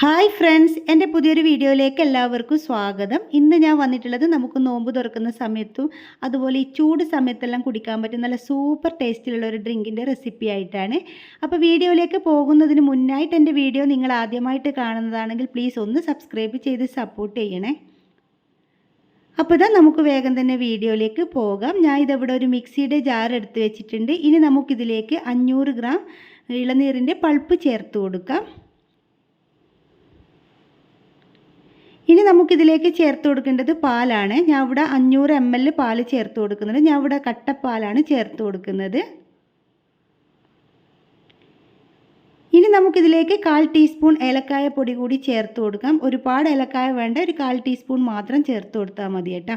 Hi friends എന്റെ പുതിയൊരു വീഡിയോയിലേക്ക് എല്ലാവർക്കും സ്വാഗതം. ഇന്ന് ഞാൻ വന്നിട്ടുള്ളത് നമുക്ക് നോമ്പ് തുറക്കുന്ന സമയത്തും അതുപോലെ ഈ ചൂട് സമയത്തെല്ലാം കുടിക്കാൻ പറ്റുന്ന നല്ല സൂപ്പർ ടേസ്റ്റിലുള്ള ഒരു ഡ്രിങ്കിന്റെ റെസിപ്പി ആയിട്ടാണ്. അപ്പോൾ വീഡിയോയിലേക്ക് പോകുന്നതിന് മുന്നായിട്ട് എന്റെ വീഡിയോ നിങ്ങൾ ആദ്യമായിട്ട് കാണുന്നതാണെങ്കിൽ പ്ലീസ് ഒന്ന് സബ്സ്ക്രൈബ് ചെയ്ത് സപ്പോർട്ട് ചെയ്യണേ. അപ്പോൾ ഇതാ നമുക്ക് വേഗം തന്നെ വീഡിയോയിലേക്ക് പോകാം. ഞാൻ ഇതവിടെ ഒരു മിക്സിയുടെ ജാർ എടുത്ത് വെച്ചിട്ടുണ്ട്. ഇനി നമുക്കിതിലേക്ക് അഞ്ഞൂറ് ഗ്രാം ഇളനീരിന്റെ പൾപ്പ് ചേർത്ത് കൊടുക്കാം. ഇനി നമുക്കിതിലേക്ക് ചേർത്ത് കൊടുക്കേണ്ടത് പാലാണ്. ഞാൻ ഇവിടെ അഞ്ഞൂറ് എം എൽ പാൽ ചേർത്ത് കൊടുക്കുന്നുണ്ട്. ഞാൻ ഇവിടെ കട്ടപ്പാലാണ് ചേർത്ത് കൊടുക്കുന്നത്. ഇനി നമുക്കിതിലേക്ക് കാൽ ടീസ്പൂൺ ഏലക്കായ പൊടി കൂടി ചേർത്ത് കൊടുക്കാം. ഒരുപാട് ഏലക്കായ വേണ്ട. ഒരു കാൽ ടീസ്പൂൺ മാത്രം ചേർത്ത് കൊടുത്താൽ മതി കേട്ടോ.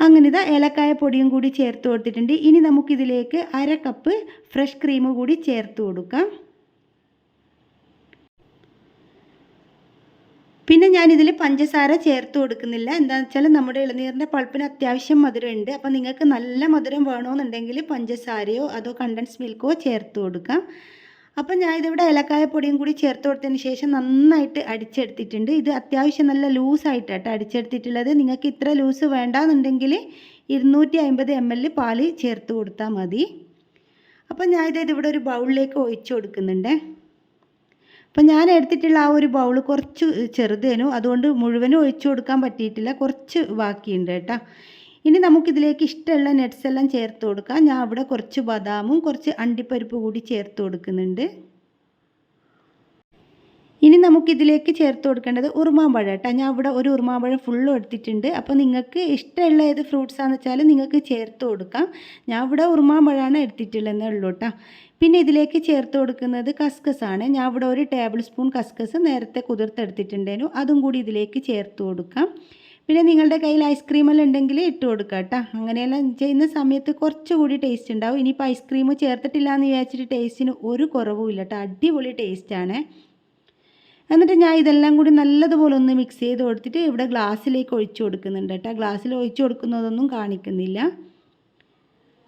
അങ്ങനെ ഇതാ ഏലക്കായ പൊടിയും കൂടി ചേർത്ത് കൊടുത്തിട്ടുണ്ട്. ഇനി നമുക്കിതിലേക്ക് അര കപ്പ് ഫ്രഷ് ക്രീം കൂടി ചേർത്ത് കൊടുക്കാം. പിന്നെ ഞാനിതിൽ പഞ്ചസാര ചേർത്ത് കൊടുക്കുന്നില്ല. എന്താണെന്ന് വെച്ചാൽ നമ്മുടെ ഇളനീരിന്റെ പൾപ്പിന് അത്യാവശ്യം മധുരമുണ്ട്. അപ്പോൾ നിങ്ങൾക്ക് നല്ല മധുരം വേണമെന്നുണ്ടെങ്കിൽ പഞ്ചസാരയോ അതോ കണ്ടൻസ് മിൽക്കോ ചേർത്ത് കൊടുക്കാം. അപ്പം ഞാൻ ഇതിവിടെ ഏലക്കായ പൊടിയും കൂടി ചേർത്ത് കൊടുത്തതിന് ശേഷം നന്നായിട്ട് അടിച്ചെടുത്തിട്ടുണ്ട്. ഇത് അത്യാവശ്യം നല്ല ലൂസായിട്ടാണ് അടിച്ചെടുത്തിട്ടുള്ളത്. നിങ്ങൾക്ക് ഇത്ര ലൂസ് വേണ്ടാന്നുണ്ടെങ്കിൽ ഇരുന്നൂറ്റി അമ്പത് എം എൽ പാൽ ചേർത്ത് കൊടുത്താൽ മതി. അപ്പം ഞാനിത് ഇവിടെ ഒരു ബൗളിലേക്ക് ഒഴിച്ചു കൊടുക്കുന്നുണ്ട്. അപ്പം ഞാൻ എടുത്തിട്ടുള്ള ആ ഒരു ബൗൾ കുറച്ച് ചെറുതേനു അതുകൊണ്ട് മുഴുവനും ഒഴിച്ചു കൊടുക്കാൻ പറ്റിയിട്ടില്ല. കുറച്ച് ബാക്കിയുണ്ട് കേട്ടോ. ഇനി നമുക്കിതിലേക്ക് ഇഷ്ടമുള്ള നട്ട്സ് എല്ലാം ചേർത്ത് കൊടുക്കാം. ഞാൻ അവിടെ കുറച്ച് ബദാമും കുറച്ച് അണ്ടിപ്പരിപ്പ് കൂടി ചേർത്ത് കൊടുക്കുന്നുണ്ട്. ഇനി നമുക്കിതിലേക്ക് ചേർത്ത് കൊടുക്കേണ്ടത് ഉറുമാമ്പഴം കേട്ടോ ഞാൻ ഇവിടെ ഒരു ഉറുമാമ്പഴം ഫുള്ളും എടുത്തിട്ടുണ്ട്. അപ്പോൾ നിങ്ങൾക്ക് ഇഷ്ടമുള്ള ഏത് ഫ്രൂട്ട്സാണെന്ന് വെച്ചാൽ നിങ്ങൾക്ക് ചേർത്ത് കൊടുക്കാം. ഞാൻ ഇവിടെ ഉറുമാമ്പഴമാണ് എടുത്തിട്ടുള്ളതെന്നേ ഉള്ളൂ കേട്ടോ പിന്നെ ഇതിലേക്ക് ചേർത്ത് കൊടുക്കുന്നത് കസ്കസാണ്. ഞാൻ ഇവിടെ ഒരു ടേബിൾ സ്പൂൺ കസ്കസ് നേരത്തെ കുതിർത്തെടുത്തിട്ടുണ്ടേനു. അതും കൂടി ഇതിലേക്ക് ചേർത്ത് കൊടുക്കാം. പിന്നെ നിങ്ങളുടെ കയ്യിൽ ഐസ്ക്രീമെല്ലാം ഉണ്ടെങ്കിൽ ഇട്ട് കൊടുക്കുക കേട്ടോ അങ്ങനെയെല്ലാം ചെയ്യുന്ന സമയത്ത് കുറച്ചുകൂടി ടേസ്റ്റ് ഉണ്ടാവും. ഇനിയിപ്പോൾ ഐസ്ക്രീം ചേർത്തിട്ടില്ല എന്ന് വിചാരിച്ചിട്ട് ടേസ്റ്റിന് ഒരു കുറവും ഇല്ല കേട്ടോ അടിപൊളി ടേസ്റ്റാണ് എന്നിട്ട് ഞാൻ ഇതെല്ലാം കൂടി നല്ലതുപോലെ ഒന്ന് മിക്സ് ചെയ്ത് കൊടുത്തിട്ട് ഇവിടെ ഗ്ലാസ്സിലേക്ക് ഒഴിച്ചു കൊടുക്കുന്നുണ്ട് കേട്ടോ. ഗ്ലാസ്സിൽ ഒഴിച്ചു കൊടുക്കുന്നതൊന്നും കാണിക്കുന്നില്ല.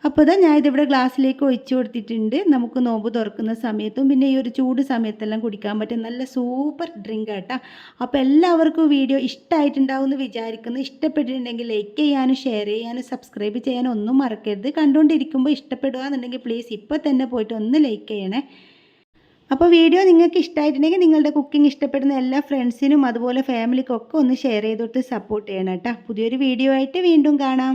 അപ്പോൾ ഇതാ ഞാൻ ഇതിവിടെ ഗ്ലാസ്സിലേക്ക് ഒഴിച്ചു കൊടുത്തിട്ടുണ്ട്. നമുക്ക് നോമ്പ് തുറക്കുന്ന സമയത്തും പിന്നെ ഈ ഒരു ചൂട് സമയത്തെല്ലാം കുടിക്കാൻ പറ്റും നല്ല സൂപ്പർ ഡ്രിങ്ക് കേട്ടോ. അപ്പോൾ എല്ലാവർക്കും വീഡിയോ ഇഷ്ടമായിട്ടുണ്ടാവും എന്ന് വിചാരിക്കുന്നു. ഇഷ്ടപ്പെട്ടിട്ടുണ്ടെങ്കിൽ ലൈക്ക് ചെയ്യാനും ഷെയർ ചെയ്യാനും സബ്സ്ക്രൈബ് ചെയ്യാനും ഒന്നും മറക്കരുത്. കണ്ടുകൊണ്ടിരിക്കുമ്പോൾ ഇഷ്ടപ്പെടുക എന്നുണ്ടെങ്കിൽ പ്ലീസ് ഇപ്പോൾ തന്നെ പോയിട്ട് ഒന്ന് ലൈക്ക് ചെയ്യണേ. അപ്പോൾ വീഡിയോ നിങ്ങൾക്ക് ഇഷ്ടമായിട്ടുണ്ടെങ്കിൽ നിങ്ങളുടെ കുക്കിംഗ് ഇഷ്ടപ്പെടുന്ന എല്ലാ ഫ്രണ്ട്സിനും അതുപോലെ ഫാമിലിക്കൊക്കെ ഒന്ന് ഷെയർ ചെയ്തിട്ട് സപ്പോർട്ട് ചെയ്യണം കേട്ടോ. പുതിയൊരു വീഡിയോ ആയിട്ട് വീണ്ടും കാണാം.